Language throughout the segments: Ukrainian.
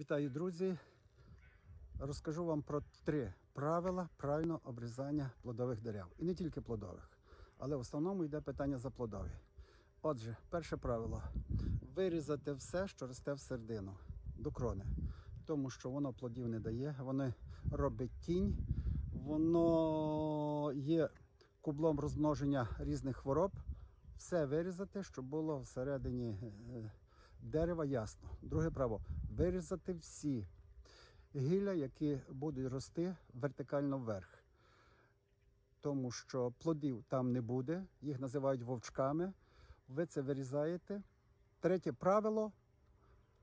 Вітаю, друзі! Розкажу вам про три правила правильного обрізання плодових дерев. І не тільки плодових, але в основному йде питання за плодові. Отже, перше правило вирізати все, що росте в середину до крони, тому що воно плодів не дає, воно робить тінь, воно є кублом розмноження різних хвороб. Все вирізати, щоб було всередині е, дерева ясно. Друге право вирізати всі гілля, які будуть рости вертикально вверх. Тому що плодів там не буде, їх називають вовчками. Ви це вирізаєте. Третє правило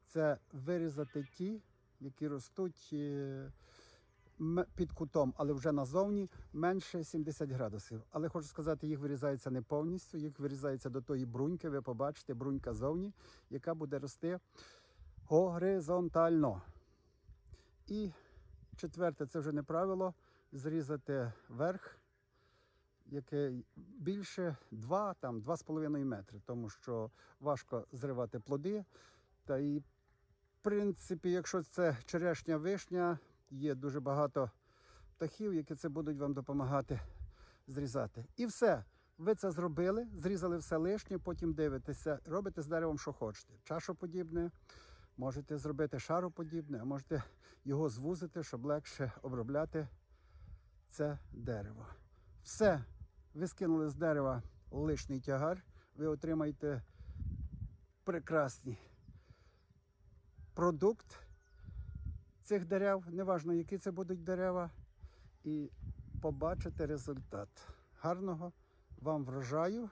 це вирізати ті, які ростуть е, під кутом, але вже назовні менше 70 градусів. Але хочу сказати, їх вирізається не повністю, їх вирізається до тої бруньки. Ви побачите, брунька зовні, яка буде рости горизонтально. І четверте, це вже не правило, зрізати верх, яке більше 2, там 2,5 метри, тому що важко зривати плоди. Та і, в принципі, якщо це черешня вишня, є дуже багато птахів, які це будуть вам допомагати зрізати. І все. Ви це зробили, зрізали все лишнє, потім дивитеся, робите з деревом, що хочете. Чашоподібне, можете зробити шароподібне, а можете його звузити, щоб легше обробляти це дерево. Все, ви скинули з дерева лишній тягар, ви отримаєте прекрасний продукт цих дерев, неважно, які це будуть дерева, і побачите результат. Гарного вам врожаю,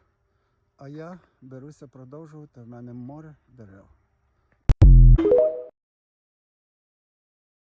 а я беруся продовжувати. В мене море дерев.